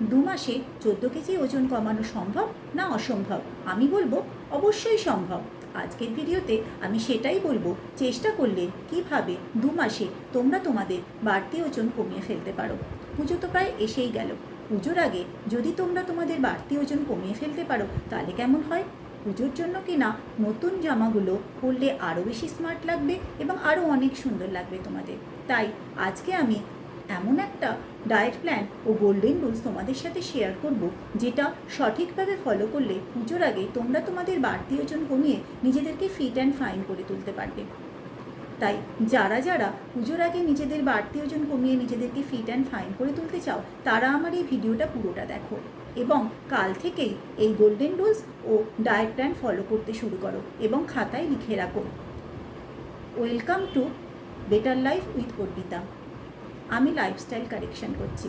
দু মাসে চোদ্দ কেজি ওজন কমানো সম্ভব না অসম্ভব? আমি বলব, অবশ্যই সম্ভব। আজকের ভিডিওতে আমি সেটাই বলব, চেষ্টা করলে কীভাবে দু মাসে তোমরা তোমাদের বাড়তি ওজন কমিয়ে ফেলতে পারো? পুজো তো প্রায় এসেই গেল। পুজোর আগে যদি তোমরা তোমাদের বাড়তি ওজন কমিয়ে ফেলতে পারো, তাহলে কেমন হয়? পুজোর জন্য কিনা নতুন জামাগুলো পরলে আরও বেশি স্মার্ট লাগবে এবং আরও অনেক সুন্দর লাগবে তোমাদের। তাই আজকে আমি এমন একটা ডায়েট প্ল্যান ও গোল্ডেন রুলস তোমাদের সাথে শেয়ার করব, যেটা সঠিকভাবে ফলো করলে পুজোর আগে তোমরা তোমাদের বাড়তি ওজন কমিয়ে নিজেদেরকে ফিট অ্যান্ড ফাইন করে তুলতে পারবে। তাই যারা যারা পুজোর আগে নিজেদের বাড়তি ওজন কমিয়ে নিজেদেরকে ফিট অ্যান্ড ফাইন করে তুলতে চাও, তারা আমার এই ভিডিওটা পুরোটা দেখো এবং কাল থেকেই এই গোল্ডেন রুলস ও ডায়েট প্ল্যান ফলো করতে শুরু করো এবং খাতায় লিখে রাখো। Welcome to better life with Arpita আমি লাইফস্টাইল কারেকশন করছি।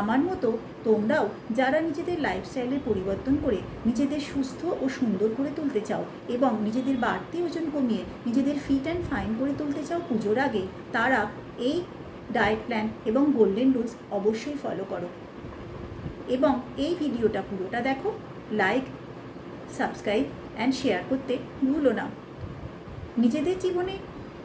আমার মতো তোমরাও যারা নিজেদের লাইফস্টাইলের পরিবর্তন করে নিজেদের সুস্থ ও সুন্দর করে তুলতে চাও এবং নিজেদের বাড়তি ওজন কমিয়ে নিজেদের ফিট অ্যান্ড ফাইন করে তুলতে চাও পুজোর আগে, তারা এই ডায়েট প্ল্যান এবং গোল্ডেন রুলস অবশ্যই ফলো করো। এবং এই ভিডিওটা পুরোটা দেখো লাইক সাবস্ক্রাইব অ্যান্ড শেয়ার করতে ভুলো না। নিজেদের জীবনে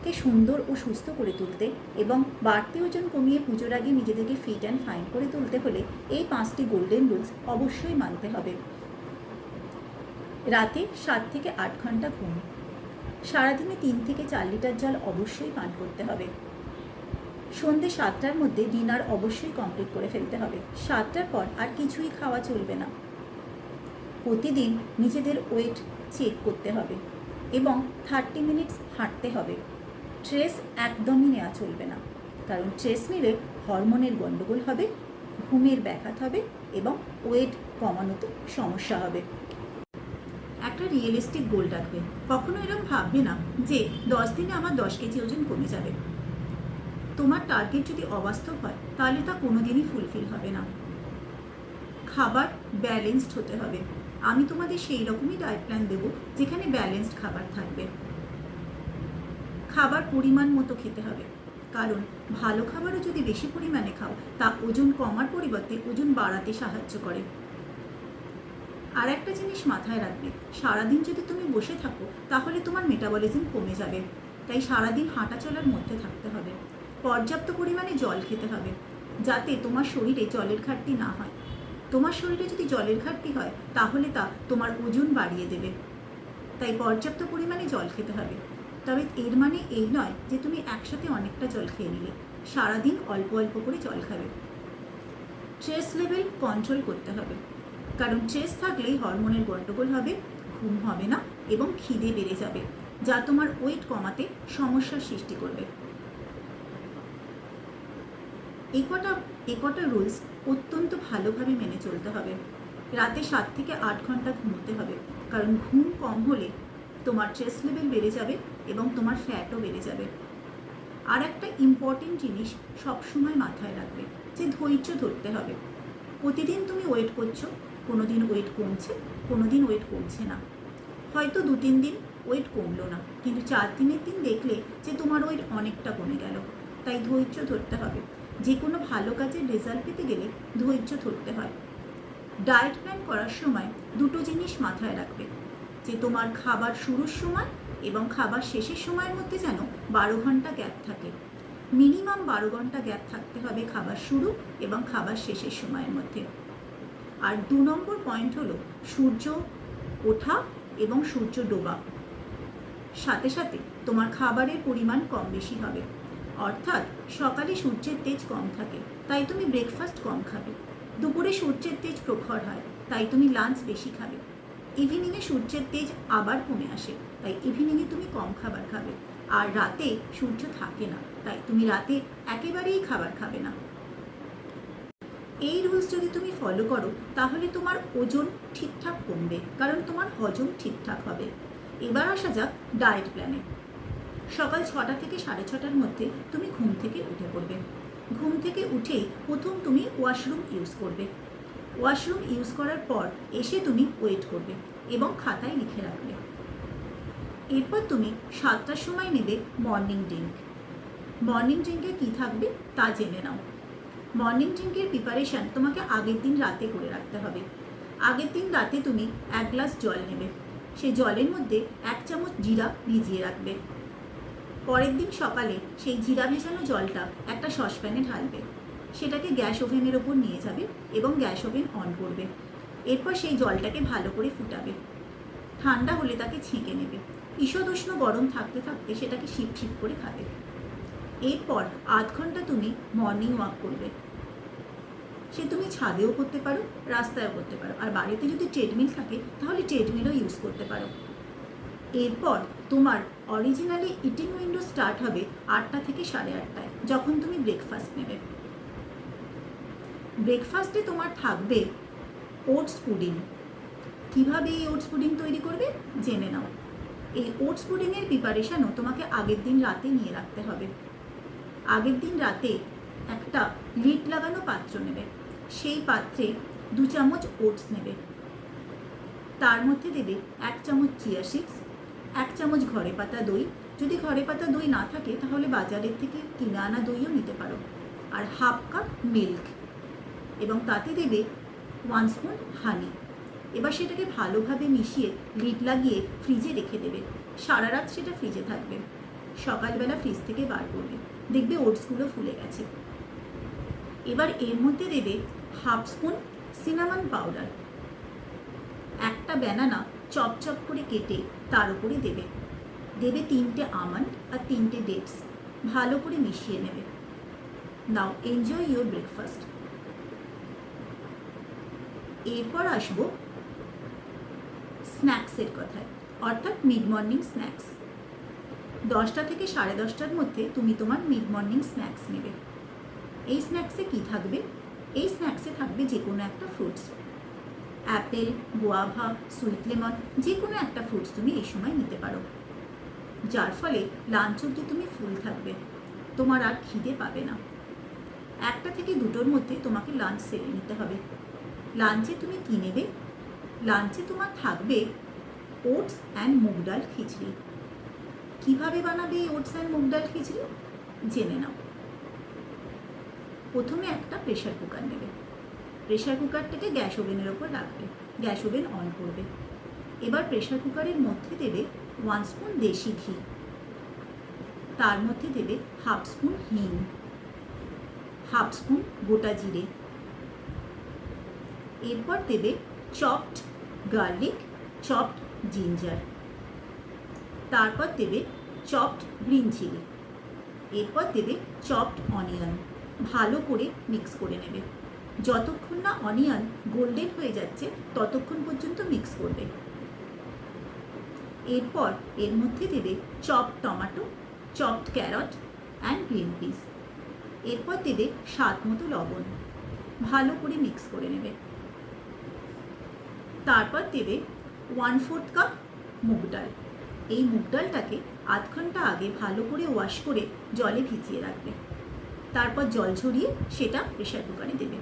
কে সুন্দর ও সুস্থ করে তুলতে এবং বাড়তি ওজন কমিয়ে পুজোর আগে নিজেদেরকে ফিট অ্যান্ড ফাইন করে তুলতে হলে এই পাঁচটি গোল্ডেন রুলস অবশ্যই মানতে হবে। রাতে সাত থেকে আট ঘণ্টা ঘুম। সারাদিনে তিন থেকে চার লিটার জল অবশ্যই পান করতে হবে। সন্ধে সাতটার মধ্যে ডিনার অবশ্যই কমপ্লিট করে ফেলতে হবে। সাতটার পর আর কিছুই খাওয়া চলবে না। প্রতিদিন নিজেদের ওয়েট চেক করতে হবে এবং থার্টি মিনিটস হাঁটতে হবে। স্ট্রেস একদমই নেওয়া চলবে না। কারণ ট্রেস নিলে হরমোনের গণ্ডগোল হবে, ঘুমের ব্যাঘাত হবে এবং ওয়েট কমানোতে সমস্যা হবে। একটা রিয়েলিস্টিক গোল রাখবে। কখনো এরকম ভাববে না যে দশ দিনে আমার দশ কেজি ওজন কমে যাবে। তোমার টার্গেট যদি অবাস্তব হয়, তাহলে তা কোনোদিনই ফুলফিল হবে না। খাবার ব্যালেন্সড হতে হবে। আমি তোমাদের সেই রকমই ডায়েট প্ল্যান দেবো, যেখানে ব্যালেন্সড খাবার থাকবে। খাবার পরিমাণ মতো খেতে হবে। কারণ, ভালো খাবারও যদি বেশি পরিমাণে খাও, তা ওজন কমার পরিবর্তে ওজন বাড়াতে সাহায্য করে। আর একটা জিনিস মাথায় রাখবে, সারাদিন যদি তুমি বসে থাকো, তাহলে তোমার মেটাবলিজম কমে যাবে। তাই সারাদিন হাঁটা চলার মধ্যে থাকতে হবে। পর্যাপ্ত পরিমাণে জল খেতে হবে, যাতে তোমার শরীরে জলের ঘাটতি না হয়। তোমার শরীরে যদি জলের ঘাটতি হয়, তাহলে তা তোমার ওজন বাড়িয়ে দেবে। তাই পর্যাপ্ত পরিমাণে জল খেতে হবে। তবে এর মানে এই নয় যে তুমি একসাথে অনেকটা জল খেয়ে নিলে। সারাদিন অল্প অল্প করে জল খাবে। স্ট্রেস লেভেল কন্ট্রোল করতে হবে। কারণ স্ট্রেস থাকলেই হরমোনের গণ্ডগোল হবে, ঘুম হবে না এবং খিদে বেড়ে যাবে, যা তোমার ওয়েট কমাতে সমস্যার সৃষ্টি করবে। এই কটা এ কটা রুলস অত্যন্ত ভালোভাবে মেনে চলতে হবে। রাতে সাত থেকে আট ঘণ্টা ঘুমোতে হবে। কারণ ঘুম কম হলে তোমার স্ট্রেস লেভেল বেড়ে যাবে এবং তোমার ফ্যাটও বেড়ে যাবে। আর একটা ইম্পর্টেন্ট জিনিস সবসময় মাথায় রাখবে যে ধৈর্য ধরতে হবে। প্রতিদিন তুমি ওয়েট করছ কোনো দিন ওয়েট কমছে কোনো দিন ওয়েট কমছে না। হয়তো দু তিন দিন ওয়েট কমলো না, কিন্তু চার দিনের দিন দেখলে যে তোমার ওয়েট অনেকটা কমে গেল। তাই ধৈর্য ধরতে হবে। যে কোনো ভালো কাজের রেজাল্ট পেতে গেলে ধৈর্য ধরতে হয়। ডায়েট প্ল্যান করার সময় দুটো জিনিস মাথায় রাখবে। যে তোমার খাবার শুরুর সময় এবং খাবার শেষের সময়ের মধ্যে যেন বারো ঘণ্টা গ্যাপ থাকে। মিনিমাম বারো ঘণ্টা গ্যাপ থাকতে হবে খাবার শুরু এবং খাবার শেষের সময়ের মধ্যে। আর দু নম্বর পয়েন্ট হলো সূর্য ওঠা এবং সূর্য ডোবা। সাথে সাথে তোমার খাবারের পরিমাণ কম বেশি হবে। অর্থাৎ সকালে সূর্যের তেজ কম থাকে, তাই তুমি ব্রেকফাস্ট কম খাবে। দুপুরে সূর্যের তেজ প্রখর হয়, তাই তুমি লাঞ্চ বেশি খাবে। ইভিনিংয়ে সূর্যের তেজ আবার কমে আসে। তাই ইভিনিংয়ে তুমি কম খাবার খাবে। আর রাতে সূর্য থাকে না। তাই তুমি রাতে একেবারেই খাবার খাবে না। এই রুলস যদি তুমি ফলো করো, তাহলে তোমার ওজন ঠিকঠাক কমবে। কারণ তোমার হজম ঠিকঠাক হবে। এবার আসা যাক ডায়েট প্ল্যানে সকাল ছটা থেকে সাড়ে ছটার মধ্যে তুমি ঘুম থেকে উঠে পড়বে। ঘুম থেকে উঠেই প্রথম তুমি ওয়াশরুম ইউজ করবে। ওয়াশরুম ইউজ করার পর এসে তুমি ওয়েট করবে এবং খাতায় লিখে রাখবে। এরপর তুমি সাতটার সময় নেবে মর্নিং ড্রিঙ্ক। মর্নিং ড্রিঙ্কে কী থাকবে তা জেনে নাও। মর্নিং ড্রিঙ্কের প্রিপারেশান তোমাকে আগের দিন রাতে করে রাখতে হবে। আগের দিন রাতে তুমি এক গ্লাস জল নেবে। সেই জলের মধ্যে এক চামচ জিরা ভিজিয়ে রাখবে। পরের দিন সকালে সেই জিরা ভেজানো জলটা একটা সসপ্যানে ঢালবে। সেটাকে গ্যাস ওভেনের ওপর নিয়ে যাবে এবং গ্যাস ওভেন অন করবে। এরপর সেই জলটাকে ভালো করে ফুটাবে। ঠান্ডা হলে তাকে ছেঁকে নেবে। ঈষদুষ্ণ গরম থাকতে থাকতে সেটাকে শিপ শিপ করে খাবে। এরপর আধ ঘণ্টা তুমি মর্নিং ওয়াক করবে। সে তুমি ছাদেও করতে পারো, রাস্তায়ও করতে পারো। আর বাড়িতে যদি ট্রেডমিল থাকে, তাহলে ট্রেডমিলও ইউজ করতে পারো। এরপর তোমার অরিজিনালি ইটিং উইন্ডো স্টার্ট হবে আটটা থেকে সাড়ে আটটায়, যখন তুমি ব্রেকফাস্ট নেবে। ব্রেকফাস্টে তোমার থাকবে ওটস পুডিং কীভাবে এই ওটস পুডিং তৈরি করবে? জেনে নাও। এই ওটস পুডিংয়ের প্রিপারেশানও তোমাকে আগের দিন রাতে নিয়ে রাখতে হবে। আগের দিন রাতে একটা লিড লাগানো পাত্র নেবে। সেই পাত্রে দু চামচ ওটস নেবে। তার মধ্যে দেবে এক চামচ চিয়া সিডস এক চামচ ঘরে পাতা দই। যদি ঘরে পাতা দই না থাকে, তাহলে বাজারের থেকে কিনে আনা দইও নিতে পারো। আর হাফ কাপ মিল্ক এবং তাতে দেবে ওয়ান স্পুন হানি এবার সেটাকে ভালোভাবে মিশিয়ে লিড লাগিয়ে ফ্রিজে রেখে দেবে। সারা রাত সেটা ফ্রিজে থাকবে। সকালবেলা ফ্রিজ থেকে বার করবে। দেখবে ওটসগুলো ফুলে গেছে। এবার এর মধ্যে দেবে হাফ স্পুন সিনামন পাউডার একটা ব্যানানা চপ চপ করে কেটে তার উপরে দেবে। দেবে তিনটে আমন্ড আর তিনটে ডেটস ভালো করে মিশিয়ে নেবে। নাও এনজয় ইউর ব্রেকফাস্ট এরপর আসব স্ন্যাক্সের কথায়, অর্থাৎ মিড মর্নিং স্ন্যাক্স দশটা থেকে সাড়ে দশটার মধ্যে তুমি তোমার মিড মর্নিং স্ন্যাক্স নেবে। এই স্ন্যাক্সে কি থাকবে? এই স্ন্যাক্সে থাকবে যে কোনো একটা fruits apple guava sweet lemon যে কোনো একটা ফ্রুটস তুমি এই সময় নিতে পারো। যার ফলে লাঞ্চ অব্দি তুমি ফুল থাকবে। তোমার আর খিদে পাবে না। একটা থেকে দুটোর মধ্যে তোমাকে লাঞ্চ সেরে নিতে হবে। লাঞ্চে তুমি কী নেবে? লাঞ্চে তোমার থাকবে ওটস অ্যান্ড মুগ ডাল খিচড়ি। কীভাবে বানাবে এই ওটস অ্যান্ড মুগ ডাল খিচড়ি? জেনে নাও। প্রথমে একটা প্রেশার কুকার নেবে। প্রেশার কুকারটাকে গ্যাস ওভেনের ওপর রাখবে। গ্যাস ওভেন অন করবে। এবার প্রেশার কুকারের মধ্যে দেবে ওয়ান স্পুন দেশি ঘি। তার মধ্যে দেবে হাফ স্পুন হিং। হাফ স্পুন গোটা জিরে। এরপর দেবে চপড গার্লিক চপড জিঞ্জার তারপর দেবে চপড গ্রিন চিলি এরপর দেবে চপড অনিয়ন ভালো করে মিক্স করে নেবে। যতক্ষণ না অনিয়ন গোল্ডেন হয়ে যাচ্ছে, ততক্ষণ পর্যন্ত মিক্স করবে। এরপর এর মধ্যে দেবে chop tomato chopped carrot and green peas এরপর দেবে স্বাদ মতো লবণ। ভালো করে মিক্স করে নেবে। তারপর দেবে ওয়ান ফোর্থ কাপ মুগ ডাল। এই মুগ ডালটাকে আধ ঘণ্টা আগে ভালো করে ওয়াশ করে জলে ভিজিয়ে রাখবে। তারপর জল ঝরিয়ে সেটা প্রেশার কুকারে দেবে।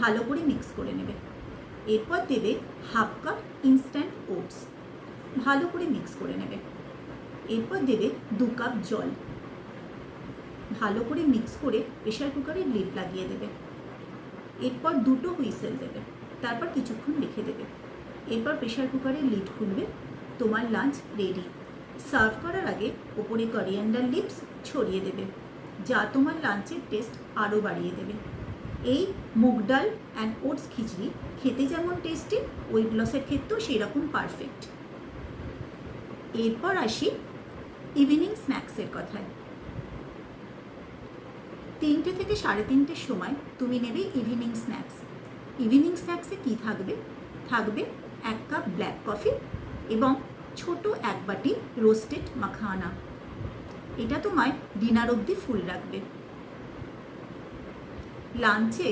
ভালো করে মিক্স করে নেবে। এরপর দেবে হাফ কাপ ইনস্ট্যান্ট ওটস ভালো করে মিক্স করে নেবে। এরপর দেবে দু কাপ জল। ভালো করে মিক্স করে প্রেশার কুকারের লিড লাগিয়ে দেবে। এরপর দুটো হুইসেল দেবে। তারপর কিছুক্ষণ রেখে দেবে। এরপর প্রেশার কুকারের লিড খুলবে। তোমার লাঞ্চ রেডি সার্ভ করার আগে ওপরে করিয়ান্ডার লিপস ছড়িয়ে দেবে, যা তোমার লাঞ্চের টেস্ট আরও বাড়িয়ে দেবে। এই মুগ ডাল অ্যান্ড ওটস খিচড়ি খেতে যেমন টেস্টি ওয়েট লসের ক্ষেত্রেও সেই রকম পারফেক্ট এরপর আসি ইভিনিং স্ন্যাক্সের কথায়। তিনটে থেকে সাড়ে তিনটের সময় তুমি নেবে ইভিনিং স্ন্যাক্স ইভিনিং স্ন্যাক্সে কী থাকবে? থাকবে এক কাপ ব্ল্যাক কফি এবং ছোট এক বাটি রোস্টেড মাখানা এটা তোমায় ডিনার অবধি ফুল রাখবে। লাঞ্চে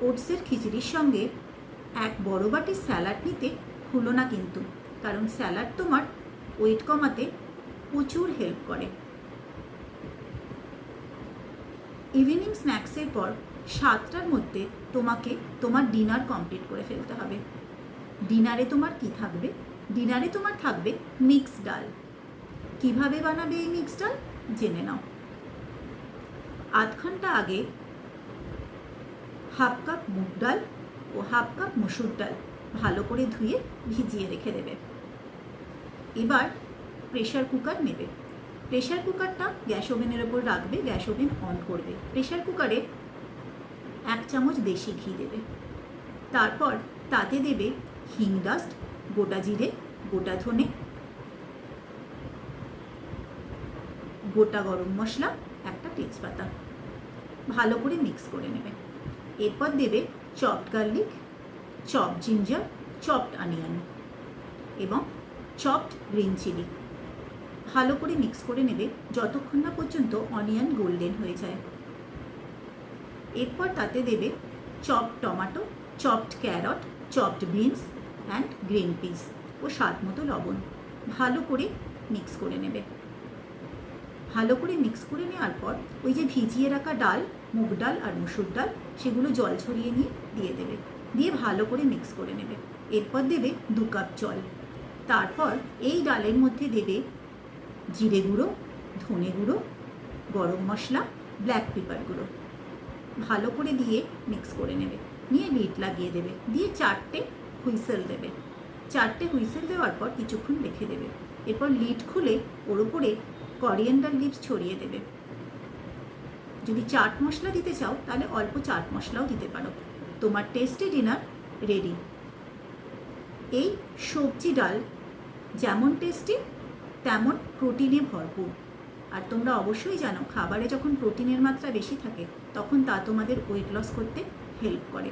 ওটসের খিচুড়ির সঙ্গে এক বড় বাটি স্যালাড নিতে ভুলো না কিন্তু, কারণ স্যালাড তোমার ওয়েট কমাতে প্রচুর হেল্প করে। ইভিনিং স্ন্যাক্সের পর সাতটার মধ্যে তোমাকে তোমার ডিনার কমপ্লিট করে ফেলতে হবে। ডিনারে তোমার কি থাকবে? ডিনারে তোমার থাকবে মিক্স ডাল। কীভাবে বানাবে এই মিক্স ডাল? জেনে নাও। আধ ঘণ্টা আগে হাফ কাপ মুগ ডাল ও হাফ কাপ মসুর ডাল ভালো করে ধুয়ে ভিজিয়ে রেখে দেবে। এবার প্রেশার কুকার নেবে। প্রেশার কুকারটা গ্যাস ওভেনের ওপর রাখবে, গ্যাস ওভেন অন করবে। প্রেশার কুকারে এক চামচ দেশি ঘি দেবে। তারপর তাতে দেবে হিং ডাস্ট, গোটা জিরে, গোটা ধনে, গোটা গরম মশলা, একটা তেজপাতা। ভালো করে মিক্স করে নেবে। এরপর দেবে chopped garlic chop ginger, chopped onion এবং চপড গ্রিন চিলি। ভালো করে মিক্স করে নেবে যতক্ষণ না পর্যন্ত অনিয়ন গোল্ডেন হয়ে যায়। এরপর তাতে দেবে chopped tomato chopped carrot chopped beans and green peas ও স্বাদ মতো লবণ। ভালো করে মিক্স করে নেবে। ভালো করে মিক্স করে নেওয়ার পর ওই যে ভিজিয়ে রাখা ডাল, মুগ ডাল আর মুসুর ডাল, সেগুলো জল ছড়িয়ে নিয়ে দিয়ে দেবে। দিয়ে ভালো করে মিক্স করে নেবে। এরপর দেবে দু কাপ জল। তারপর এই ডালের মধ্যে দেবে জিরে গুঁড়ো, ধনে গুঁড়ো, গরম মশলা ব্ল্যাক পেপার গুঁড়ো। ভালো করে দিয়ে মিক্স করে নেবে। নিয়ে লিড লাগিয়ে দেবে। দিয়ে চারটে হুইসেল দেবে। চারটে হুইসেল দেওয়ার পর কিছুক্ষণ রেখে দেবে। এরপর লিড খুলে ওর উপরে করিয়েন্ডার লিভস ছড়িয়ে দেবে। যদি চাট মশলা দিতে চাও, তাহলে অল্প চাট মশলাও দিতে পারো। তোমার টেস্টি ডিনার রেডি এই সবজি ডাল যেমন টেস্টি তেমন প্রোটিনে ভরপুর। আর তোমরা অবশ্যই জানো, খাবারে যখন প্রোটিনের মাত্রা বেশি থাকে, তখন তা তোমাদের ওয়েট লস করতে হেল্প করে।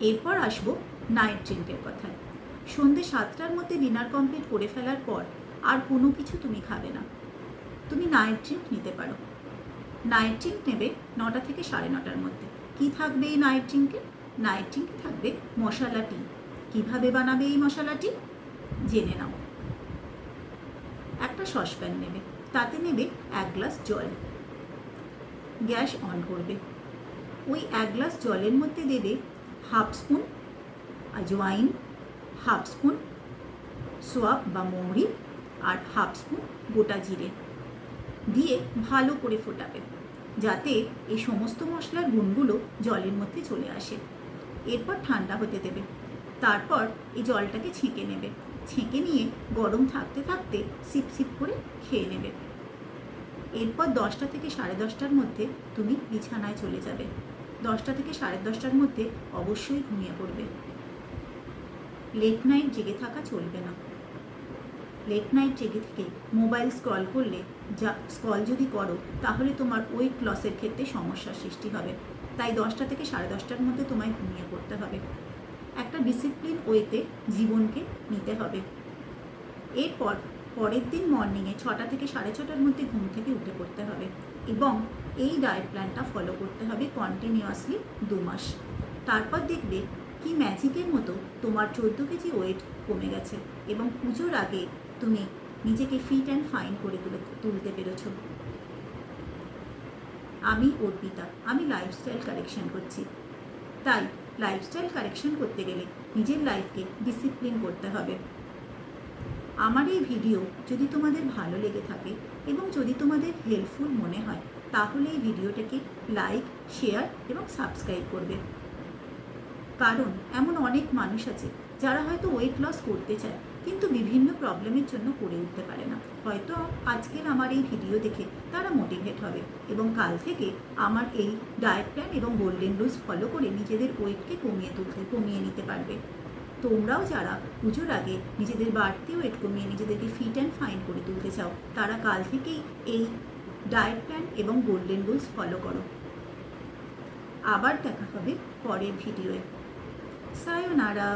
এরপর আসব নাইট ড্রিঙ্কের কথায়। সন্ধে সাতটার মধ্যে ডিনার কমপ্লিট করে ফেলার পর আর কোনো কিছু তুমি খাবে না। তুমি নাইট ড্রিঙ্ক নিতে পারো। নাইট ড্রিঙ্ক নেবে নটা থেকে সাড়ে নটার মধ্যে। কি থাকবে এই নাইট ড্রিঙ্কে নাইট ড্রিঙ্কে থাকবে মশলা টি কীভাবে বানাবে এই মশলাটি জেনে নাও। একটা সসপ্যান নেবে। তাতে নেবে এক গ্লাস জল। গ্যাস অন করবে। ওই এক গ্লাস জলের মধ্যে দেবে half spoon ajwain, half spoon সোয়াব বা মৌরি আর হাফ স্পুন গোটা জিরে দিয়ে ভালো করে ফোটাবে যাতে এই সমস্ত মশলার গুণগুলো জলের মধ্যে চলে আসে। এরপর ঠান্ডা হতে দেবে। তারপর এই জলটাকে ছেঁকে নেবে। ছেঁকে নিয়ে গরম থাকতে থাকতে সিপ সিপ করে খেয়ে নেবে। এরপর দশটা থেকে সাড়ে দশটার মধ্যে তুমি বিছানায় চলে যাবে। দশটা থেকে সাড়ে দশটার মধ্যে অবশ্যই ঘুমিয়ে পড়বে। লেট নাইট জেগে থাকা চলবে না। লেট নাইট জেগে থেকে মোবাইল স্ক্রল করলে যা স্ক্রল যদি করো, তাহলে তোমার ওয়েট লসের ক্ষেত্রে সমস্যার সৃষ্টি হবে। তাই দশটা থেকে সাড়ে দশটার মধ্যে তোমায় ঘুমিয়ে পড়তে হবে। একটা ডিসিপ্লিন ওয়েতে জীবনকে নিতে হবে। এরপর পরের দিন মর্নিংয়ে ছটা থেকে সাড়ে ছটার মধ্যে ঘুম থেকে উঠে পড়তে হবে এবং এই ডায়েট প্ল্যানটা ফলো করতে হবে কন্টিনিউয়াসলি দু মাস। তারপর দেখবে কি ম্যাজিকের মতো তোমার চোদ্দ কেজি ওয়েট কমে গেছে এবং পুজোর আগে তুমি নিজেকে ফিট অ্যান্ড ফাইন করে তুলে, তুলতে পেরেছ। আমি অর্পিতা, আমি লাইফস্টাইল কারেকশন করছি। তাই লাইফস্টাইল কারেকশন করতে গেলে নিজের লাইফকে ডিসিপ্লিন করতে হবে। আমার এই ভিডিও যদি তোমাদের ভালো লেগে থাকে এবং যদি তোমাদের হেল্পফুল মনে হয়, তাহলে এই ভিডিওটাকে লাইক শেয়ার এবং সাবস্ক্রাইব করবে। কারণ এমন অনেক মানুষ আছে যারা হয়তো ওয়েট লস করতে চায় কিন্তু বিভিন্ন প্রবলেমের জন্য করে উঠতে পারে না। হয়তো আজকের আমার এই ভিডিও দেখে তারা মোটিভেট হবে এবং কাল থেকে আমার এই ডায়েট প্ল্যান এবং গোল্ডেন রুলস ফলো করে নিজেদের ওয়েটকে কমিয়ে তুলতে, কমিয়ে নিতে পারবে। তোমরাও যারা পুজোর আগে নিজেদের বাড়তি ওয়েট কমিয়ে নিজেদেরকে ফিট অ্যান্ড ফাইন করে তুলতে চাও, তারা কাল থেকেই এই ডায়েট প্ল্যান এবং গোল্ডেন রুলস ফলো করো। আবার দেখা হবে পরের ভিডিওয়ে। সায়োনারা।